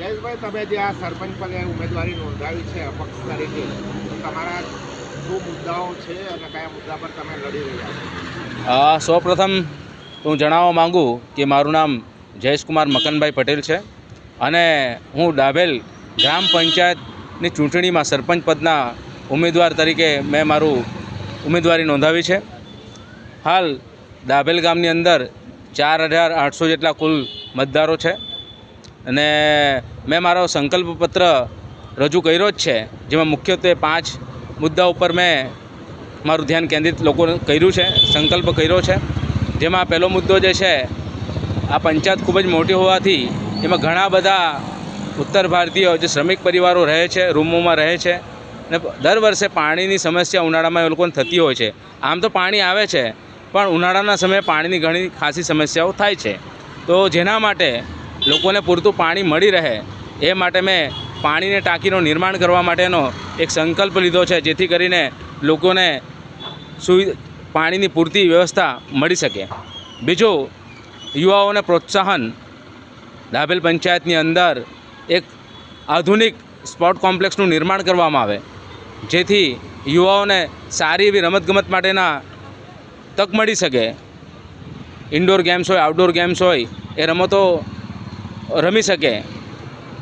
જયેશભાઈ, તમે જે આ સરપંચ પદે ઉમેદવારી નોંધાવી છે અપક્ષ તરીકે તમારા શું મુદ્દાઓ છે અને કયા મુદ્દા પર તમે લડી રહ્યા છો? સૌપ્રથમ હું જણાવવા માગું કે મારું નામ જયેશકુમાર મકનભાઈ પટેલ છે અને હું ડાભેલ ગ્રામ પંચાયતની ચૂંટણીમાં સરપંચ પદના ઉમેદવાર તરીકે મેં મારું ઉમેદવારી નોંધાવી છે. હાલ ડાભેલ ગામની અંદર ચાર હજાર આઠસો જેટલા કુલ મતદારો છે. અને મેં મારો સંકલ્પ પત્ર રજૂ કર્યો જ છે, જેમાં મુખ્યત્વે પાંચ મુદ્દા ઉપર મેં મારું ધ્યાન કેન્દ્રિત લોકો કર્યું છે, સંકલ્પ કર્યો છે. જેમાં પહેલો મુદ્દો જે છે, આ પંચાયત ખૂબ જ મોટી હોવાથી એમાં ઘણા બધા ઉત્તર ભારતીયો જે શ્રમિક પરિવારો રહે છે, રૂમોમાં રહે છે અને દર વર્ષે પાણીની સમસ્યા ઉનાળામાં એ લોકોને થતી હોય છે. આમ તો પાણી આવે છે, પણ ઉનાળાના સમયે પાણીની ઘણી ખાસી સમસ્યાઓ થાય છે. તો જેના માટે લોકોને પૂરતું પાણી મળી રહે એ માટે મેં પાણીની ટાંકીનું નિર્માણ કરવા માટેનો એક સંકલ્પ લીધો છે, જેથી કરીને લોકોને સુવિ, પાણીની પૂરતી વ્યવસ્થા મળી શકે. બીજું, યુવાઓને પ્રોત્સાહન. ડાભેલ પંચાયતની અંદર એક આધુનિક સ્પોર્ટ કોમ્પ્લેક્સનું નિર્માણ કરવામાં આવે, જેથી યુવાઓને સારી એવી રમતગમત માટેના તક મળી શકે. ઇન્ડોર ગેમ્સ હોય, આઉટડોર ગેમ્સ હોય, એ રમતો રમી શકે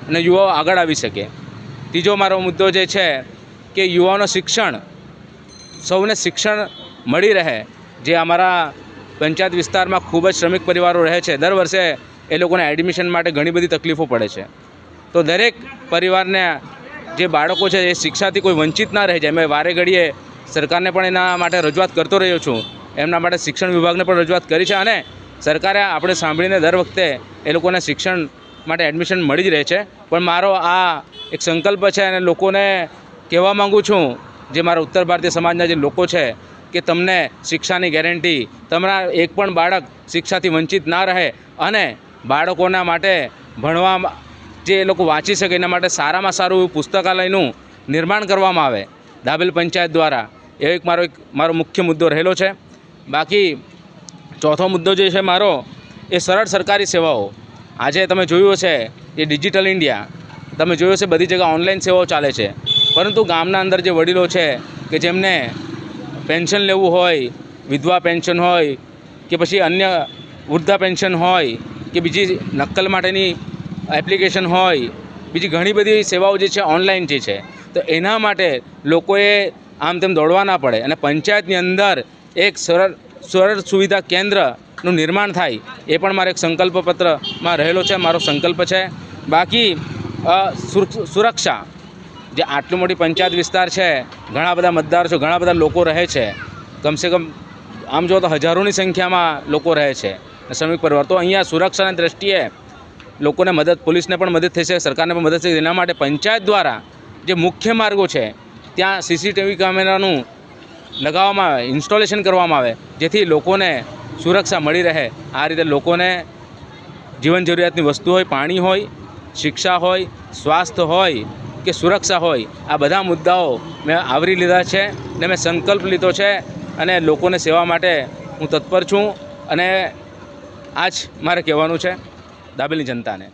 અને યુવાઓ આગળ આવી શકે. ત્રીજો મારો મુદ્દો જે છે કે યુવાનો શિક્ષણ, સૌને શિક્ષણ મળી રહે, જે અમારા પંચાયત વિસ્તારમાં ખૂબ જ શ્રમિક પરિવારો રહે છે. દર વર્ષે એ લોકોને એડમિશન માટે ઘણી બધી તકલીફો પડે છે. તો દરેક પરિવારને જે બાળકો છે એ શિક્ષાથી કોઈ વંચિત ના રહે. છે મેં વારે ઘડીએ સરકારને પણ એના માટે રજૂઆત કરતો રહ્યો છું. એમના માટે શિક્ષણ વિભાગને પણ રજૂઆત કરી છે અને સરકારે આપણે સાંભળીને દર વખતે એ લોકોને શિક્ષણ માટે એડમિશન મળી જ રહે છે. પણ મારો આ એક સંકલ્પ છે અને લોકોને કહેવા માગું છું, જે મારા ઉત્તર ભારતીય સમાજના જે લોકો છે, કે તમને શિક્ષાની ગેરંટી તમારા એક પણ બાળક શિક્ષાથી વંચિત ના રહે અને બાળકોના માટે ભણવા જે એ લોકો વાંચી શકે એના માટે સારામાં સારું એવું પુસ્તકાલયનું નિર્માણ કરવામાં આવે. દાબેલ પંચાયત દ્વારા. એ એક મારો એક, મારો મુખ્ય મુદ્દો રહેલો છે. બાકી ચોથો મુદ્દો જે છે મારો, એ સરળ સરકારી સેવાઓ. આજે તમે જોયું હશે એ ડિજિટલ ઇન્ડિયા. તમે જોયું હશે બધી જગ્યાએ ઓનલાઈન સેવાઓ ચાલે છે. પરંતુ ગામના અંદર જે વડીલો છે કે જેમને પેન્શન લેવું હોય, વિધવા પેન્શન હોય કે પછી અન્ય વૃદ્ધા પેન્શન હોય કે બીજી નક્કલ માટેની એપ્લિકેશન હોય, બીજી ઘણી બધી સેવાઓ જે છે ઓનલાઈન જે છે, તો એના માટે લોકોએ આમ તેમ દોડવા ના પડે. અને પંચાયતની અંદર એક સરળ સરળ સુવિધા કેન્દ્રનું નિર્માણ થાય, એ પણ મારે એક સંકલ્પ પત્રમાં રહેલો છે, મારો સંકલ્પ છે. બાકી સુરક્ષા જે આટલી મોટી પંચાયત વિસ્તાર છે, ઘણા બધા મતદાર છે, ઘણા બધા લોકો રહે છે. કમસે કમ, આમ જો તો હજારોની સંખ્યામાં લોકો રહે છે. શ્રમિક પરિવાર, તો અહીંયા સુરક્ષાની દ્રષ્ટિએ લોકોને મદદ, પોલીસને પણ મદદ થઈ છે સરકારને પણ મદદ થશે. એના માટે પંચાયત દ્વારા જે મુખ્ય માર્ગો છે, ત્યાં સીસીટીવી કેમેરાનું લગાવવામાં આવે, ઇન્સ્ટોલેશન કરવામાં આવે, જેથી લોકોને સુરક્ષા મળી રહે. આ રીતે લોકોને જીવન જરૂરિયાતની વસ્તુ હોય, પાણી હોય, શિક્ષા હોય, સ્વાસ્થ્ય હોય કે સુરક્ષા હોય, આ બધા મુદ્દાઓ મેં આવરી લીધા છે ને મેં સંકલ્પ લીધો છે અને લોકોને સેવા માટે હું તત્પર છું અને આ જ મારે કહેવાનું છે દાબેલી જનતાને.